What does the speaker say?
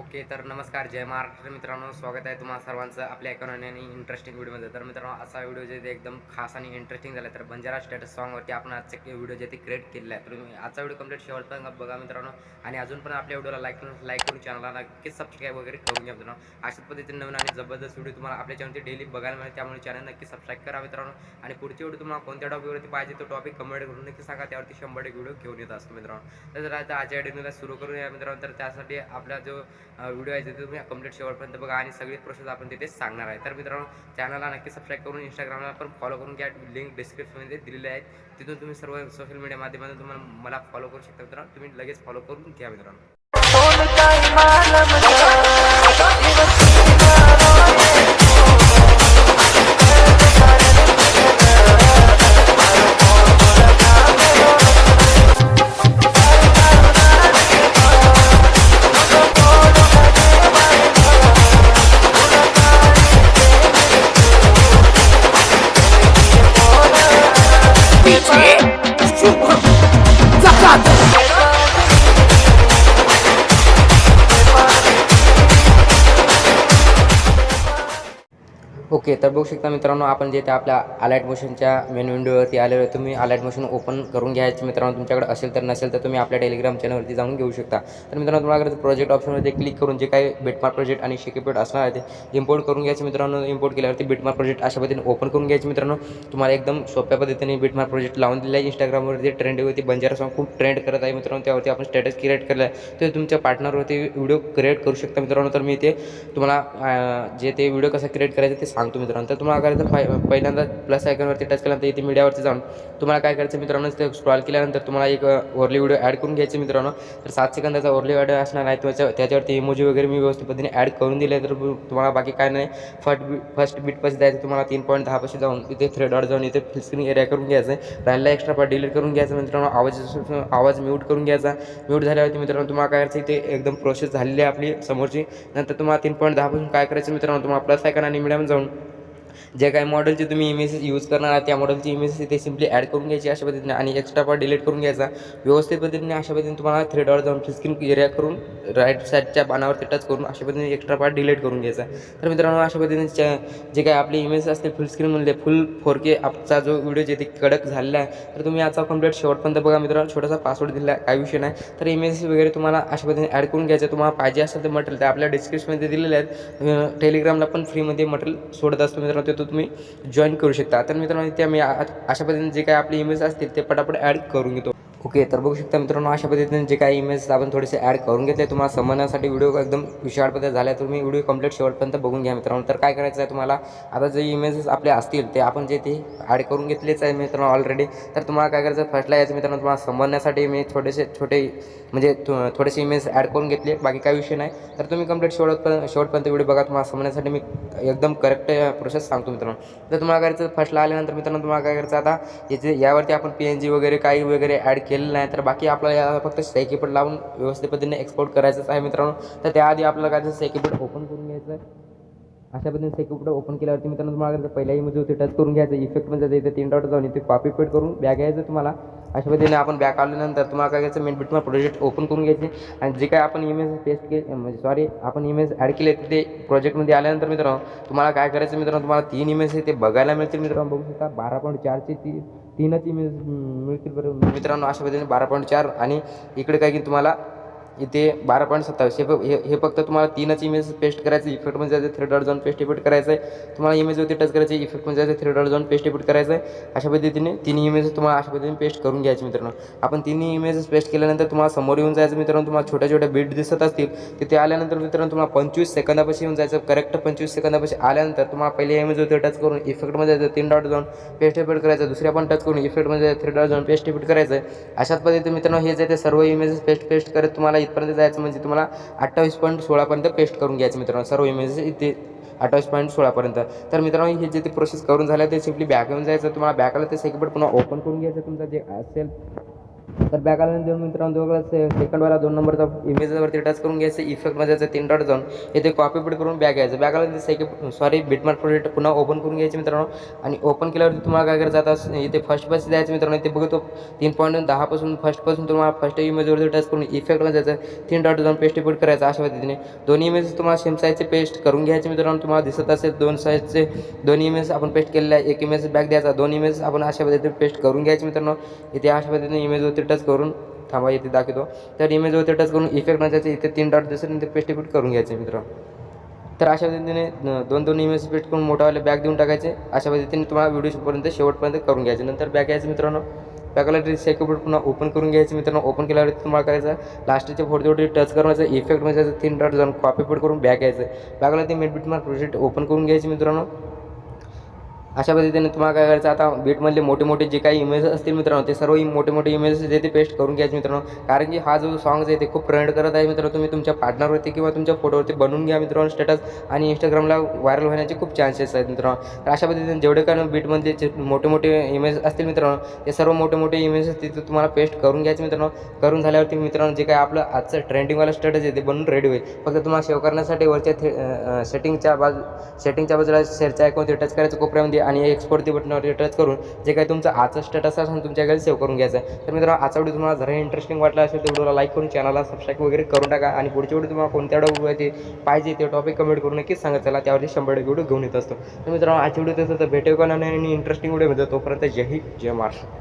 Okay तर नमस्कार जय महाराष्ट्र मित्रांनो स्वागत आहे तुम्हाला सर्वांचं आपल्या एका आणि इंटरेस्टिंग व्हिडिओमध्ये तर मित्रांनो असा व्हिडिओ जे एकदम खास आणि इंटरेस्टिंग झाला तर बंजारा स्टेटस सॉंगवरती आपण आजचा व्हिडिओ जे ते क्रिएट केलेला आहे. तर तुम्ही आजचा व्हिडिओ कंप्लीट शेवटपर्यंत बघा मित्रांनो. आणि अजून पण आपल्या व्हिडिओला लाईक करून लाईक करून चॅनलला नक्कीच सबस्क्राईब वगैरे करून घ्या मित्रांनो. अशाच पद्धतीने नवीन आणि जबरदस्त व्हिडिओ तुम्हाला आपल्या चॅनलची डेली बघायला मिळेल त्यामुळे चॅनल नक्की सबस्क्राईब करा मित्रांनो. आणि पुढची व्हिडिओ तुम्हाला कोणत्या टॉपिकवरती पाहिजे तो टॉपिक कमेंट करून नक्की सांगा त्यावरती शंभर एक व्हिडिओ घेऊन येत असतो मित्रांनो. तर आता आजच्या डेनूला सुरू करून या मित्रांनो. तर त्यासाठी आपला जो व्हिडिओ आहे ते तुम्ही कंप्लीट शेवटपर्यंत बघा आणि सगळी प्रोसेस आपण तिथे सांगणार आहे. तर मित्रांनो चॅनलला नक्की सबस्क्राईब करून इंस्टाग्रामला पण फॉलो करून घ्या. लिंक डिस्क्रिप्शनमध्ये दिलेली आहे तिथून तुम्ही सर्व सोशल मीडिया माध्यमातून तुम्हाला मला फॉलो करू शकता मित्रांनो. तुम्ही लगेच फॉलो करून घ्या मित्रांनो. Oh, ओके तर बघू शकता मित्रांनो आपण जे ते आपल्या अलाईट मोशनच्या मेन विंडोवरती आलेलो तुम्ही अलाईट मोशन ओपन करून घ्यायचे मित्रांनो तुमच्याकडे असेल तर नसेल तर तुम्ही आपल्या टेलिग्राम चॅनलवरती जाऊन घेऊ शकता. तर मित्रांनो तुम्हाला प्रोजेक्ट ऑप्शनमध्ये क्लिक करून जे काही बिटमार्क प्रोजेक्ट आणि शिकेपेट असणार आहे ते इम्पोर्ट करून घ्यायचे मित्रांनो इम्पोर्ट केल्यावरती बिटमार्क प्रोजेक्ट अशा पद्धतीने ओपन करून घ्यायचे मित्रांनो. तुम्हाला एकदम सोप्या पद्धतीने बिटमार्क प्रोजेक्ट लावून दिला आहे इंस्टाग्रामवरती ट्रेंडवरती बंजारा सॉंग खूप ट्रेंड करत आहे मित्रांनो त्यावरती आपण स्टेटस क्रिएट केलं आहे. ते तुमच्या पार्टनरवरती व्हिडिओ क्रिएट करू शकता मित्रांनो. तर मी ते तुम्हाला जे ते व्हिडिओ कसं क्रिएट करायचं ते सांगतो मित्रांनो. तर तुम्हाला करायचं? फाय पहिल्यांदा प्लस आयकॉनवरती टच केल्यानंतर इथे मीडियावरती जाऊन तुम्हाला काय करायचं मित्रांनो? ते स्क्रॉल केल्यानंतर तुम्हाला एक ओरली व्हिडिओ ॲड करून घ्यायचे मित्रांनो. तर सात सेकंदाचा ओरली व्हिडिओ असणार आहे त्याच्या त्याच्यावरती इमोजी वगैरे मी व्यवस्थित पद्धतीने ॲड करून दिले तर तुम्हाला बाकी काय नाही. फर्स्ट बी फर्स्ट बीट पैसे द्यायचं तुम्हाला तीन पॉईंट दहा पैसे जाऊन इथे थ्री डॉट जाऊन इथे फुल स्क्रीन एरिया करून घ्यायचं राहिला एक्स्ट्रा पार्ट डिलीट करून घ्यायचं मित्रांनो. आवाज आवाज म्यूट करून घ्यायचा. म्यूट झाल्यावरती मित्रांनो तुम्हाला काय करायचं? इथे एकदम प्रोसेस झालेली आहे आपली समोरची. नंतर तुम्हाला तीन पॉईंट दहापासून काय करायचं मित्रांनो? तुम्हाला प्लस आयकन आणि मिडियम जाऊन जे काही मॉडेलचे तुम्ही इमेजेस यूज करणार आहात त्या मॉडेलची इमेजेस ते सिम्पली ॲड करून घ्यायची अशा पद्धतीने आणि एक्स्ट्रा पार्ट डिलीट करून घ्यायचा. व्यवस्थित पद्धतीने अशा पद्धतीने तुम्हाला थ्री डॉट जाऊन स्क्रीन एरिया करून राईट साईडच्या बाणावरती टच करून अशा पद्धतीने एक्स्ट्रा पार्ट डिलीट करून घ्यायचा. तर मित्रांनो अशा पद्धतीने जे काही आपले इमेजेस असतील फुल स्क्रीनमधले फुल फोर के आपचा जो व्हिडिओ जे ते कडक झालेला आहे. तर तुम्ही याचा कंप्लीट शेवटपर्यंत बघा मित्रांनो छोटासा पासवर्ड दिला आहे काही विषय नाही. तर इमेजेस वगैरे तुम्हाला अशा पद्धतीने ॲड करून घ्यायचं. तुम्हाला पाहिजे असेल तर मटेरियल ते आपल्या डिस्क्रिप्शनमध्ये दिलेले आहेत. टेलिग्रामला पण फ्रीमध्ये मटेरियल सोडत असतो मित्रांनो ते तुम्ही जॉईन करू शकता. तर मित्रांनो इथे आम्ही आ- अशा पद्धतीने जे काही आपले इमेज असतील ते पटापट ॲड करून घेतो. ओके तर बघू शकता मित्रांनो अशा पद्धतीने जे काही इमेज आपण थोडेसे ॲड करून घेतले तुम्हाला समजण्यासाठी व्हिडिओ एकदम विशाळ पद्धत झाला तुम्ही व्हिडिओ कंप्लीट शेवटपर्यंत बघून घ्या मित्रांनो. तर काय करायचं आहे तुम्हाला? आता जे इमेजेस आपले असतील ते आपण जे ते ॲड करून घेतलेच आहे मित्रांनो ऑलरेडी तर तुम्हाला काय करायचं फर्स्टला यायचं मित्रांनो तुम्हाला समजण्यासाठी मी थोडेसे छोटे म्हणजे थो- थोडेसे इमेज ॲड करून घेतले बाकी काही विषय नाही. तर तुम्ही कंप्लीट शेवटपर्यंत शेवटपर्यंत व्हिडिओ बघा तुम्हाला समजण्यासाठी मी एकदम करेक्ट प्रोसेस सांगतो मित्रांनो. तर तुम्हाला करायचं फर्स्टला आल्यानंतर मित्रांनो तुम्हाला काय करायचं आता? याचे यावरती आपण पी एन जी वगैरे काही वगैरे ॲड केलं केलेलं नाही तर बाकी आपल्याला फक्त सेकीपट लावून व्यवस्थित पद्धतीने एक्सपोर्ट करायचंच आहे मित्रांनो. तर त्याआधी आपल्याला काय करायचं सेकीपट ओपन करून घ्यायचं आहे अशा पद्धतीने सेक्युरिट ओपन केल्यावरती मित्रांनो तुम्हाला पहिल्याही म्हणजे इमेजवरती टच करून घ्यायचं इफेक्टमध्ये इथे तीन डॉट जाऊन इथे कॉपी पेट करून बॅग घ्यायचं तुम्हाला. अशा पद्धतीने आपण बॅग आल्यानंतर तुम्हाला काय घ्यायचं मेन तुम्हाला प्रोजेक्ट ओपन करून घ्यायचे. आणि जे काय आपण इमेज पेस्ट केले म्हणजे सॉरी आपण इमेज ॲड केले ते प्रोजेक्टमध्ये आल्यानंतर मित्रांनो तुम्हाला काय करायचं मित्रांनो तुम्हाला तीन इमेज आहे ते बघायला मिळतील मित्रांनो. बघू शकता बारा पॉईंट चारचे ती तीनच इमेज मिळतील बरोबर मित्रांनो अशा पद्धतीने बारा पॉईंट चार आणि इकडे काय की तुम्हाला इथे बारा पॉईंट सत्तावीस. हे हे हे फक्त तुम्हाला तीनच इमेज पेस्ट करायचं. इफेक्टमध्ये जायचं थ्री डॉट जाऊन पेस्ट इफेक्ट करायचं आहे तुम्हाला इमेजवरती टच करायचं. इफेक्टमध्ये जायचं थ्री डॉट जाऊन पेस्ट इफेक्ट करायचं आहे अशा पद्धतीने तिन्ही इमेज तुम्हाला अशा पद्धतीने पेस्ट करून घ्यायचे मित्रांनो. आपण तिन्ही इमेजेस पेस्ट केल्यानंतर तुम्हाला समोर येऊन जायचं मित्रांनो. तुम्हाला छोट्या छोट्या बीट दिसत असतील. तिथे आल्यानंतर मित्रांनो तुम्हाला पंचवीस सेकंदापाशी येऊन जायचं. करेक्ट पंचवीस सेकंदापाशी आल्यानंतर तुम्हाला पहिले इमेजवरती टच करून इफेक्टमध्ये जायचं तीन डॉट जाऊन पेस्ट इफेक्ट करायचं दुसऱ्या पण टच करून इफेक्टमध्ये थ्री डॉट जाऊन पेस्ट इफेक्ट करायचं आहे अशाच पद्धतीने मित्रांनो हे जे ते सर्व इमेजेस पेस्ट पेस्ट करत तुम्हाला इथपर्यंत जायचं म्हणजे तुम्हाला अठ्ठावीस पॉईंट सोळापर्यंत पेस्ट करून घ्यायचं मित्रांनो. सर्व इमेजेस इथे अठ्ठावीस पॉईंट सोळापर्यंत. तर मित्रांनो हे जे ते प्रोसेस करून झालं ते सिम्पली बॅक येऊन जायचं. तुम्हाला बॅक आलं ते सेकंड पुन्हा ओपन करून घ्यायचं. तुमचं जे असेल तर बॅक आल्यानंतर देऊन मित्रांनो दोघं सेकंडवाला दोन नंबरचा इमेजवरती टच करून घ्यायचं. इफेक्टमध्ये जायचं तीन डॉट जाऊन येथे कॉपी पेट करून बॅक घ्यायचं बॅक आल्यानंतर सेकंड सॉरी बिटमार्क प्रोजेक्ट पुन्हा ओपन करून घ्यायचे मित्रांनो. आणि ओपन केल्यावरती तुम्हाला काय करायचं आता इथे फर्स्ट पास द्यायचं मित्रांनो. इथे बघतो तीन पॉईंट दहापासून फर्स्टपासून तुम्हाला फर्स्ट इमेजवरती टच करून इफेक्टमध्ये जायचं. तीन डॉट जाऊन पेस्ट पेट करायचं अशा पद्धतीने. दोन्ही इमेज तुम्हाला सेम साईजचे पेस्ट करून घ्यायचे मित्रांनो. तुम्हाला दिसत असेल दोन साईजचे दोन इमेज आपण पेस्ट केलेले आहे एक इमेज बॅक द्यायचा. दोन इमेज आपण अशा पद्धतीने पेस्ट करून घ्यायचे मित्रांनो. इथे अशा पद्धतीने इमेजवरती टच करून थांबा इथे दाखवतो. तर इमेजवरती टच करून इफेक्ट नसायचे इथे तीन डॉट दिसेल ते पेस्टिफिट करून घ्यायचे मित्र. तर अशा पद्धतीने दोन दोन इमेज पेट करून मोठावाले बॅग देऊन टाकायचे. अशा पद्धतीने तुम्हाला व्हिडिओपर्यंत शेवटपर्यंत करून घ्यायचे. नंतर बॅग घ्यायचं मित्रांनो. बॅकला सेकंड पुन्हा ओपन करून घ्यायचं मित्रांनो. ओपन केल्यावर तुम्हाला करायचं लास्टचे फोटो टच करायचं इफेक्ट म्हणजे तीन डॉट जाऊन कॉपी पेड करून बॅग यायचं बॅगला ते मेट बीट मार्क प्रोजेक्ट ओपन करून घ्यायचे मित्रांनो. अशा पद्धतीने तुम्हाला काय करायचं आता बीटमधले मोठे मोठे जे काही इमेज असतील मित्रांनो ते सर्व मोठे मोठे इमेजेस जे ते पेस्ट करून घ्यायचे मित्रांनो. कारण की हा जो सॉंग आहे ते खूप ट्रेंड करत आहे मित्रांनो. तुम्ही तुमच्या पार्टनरवरती किंवा तुमच्या फोटोवरती बनवून घ्या मित्रांनो स्टेटस आणि इंस्टाग्रामला व्हायरल होण्याचे खूप चान्सेस आहेत मित्रांनो. तर अशा पद्धतीने जेवढे काय बीटमध्ये जे मोठे मोठे इमेज असतील मित्रांनो ते सर्व मोठे मोठे इमेजेस तिथे तुम्हाला पेस्ट करून घ्यायचे मित्रांनो. करून झाल्यावरती मित्रांनो जे काय आपलं आजचं ट्रेंडिंगवाला स्टेटस आहे ते बनवून रेडी होईल. फक्त तुम्हाला सेव्ह करण्यासाठी वरच्या सेटिंगच्या बाजू सेटिंगच्या बाजूला शेअरच्या ते टच करायचं कोपऱ्यामध्ये आणि एक्सपोर्ट ते बटनावरती टच करून जे काही तुमचं आजचं स्टेटस असेल तुमच्याकडे सेव्ह करून घ्यायचं आहे. तर मित्रांनो आजचा व्हिडिओ तुम्हाला जरा इंटरेस्टिंग वाटला असेल तर व्हिडिओला लाईक करून चॅनलला सबस्क्राईब वगैरे करून टाका. आणि पुढच्या व्हिडिओ तुम्हाला कोणत्या व्हिडिओ पाहिजे ते टॉपिक कमेंट करून नक्कीच सांगत चला त्यावरती शंभर टक्के व्हिडिओ घेऊन येत असतो. तर मित्रांनो आजच्या व्हिडिओ तसं तर भेटेल का नाही आणि इंटरेस्टिंग व्हिडिओ मिळतो तोपर्यंत जय हिंद जय महाराष्ट्र.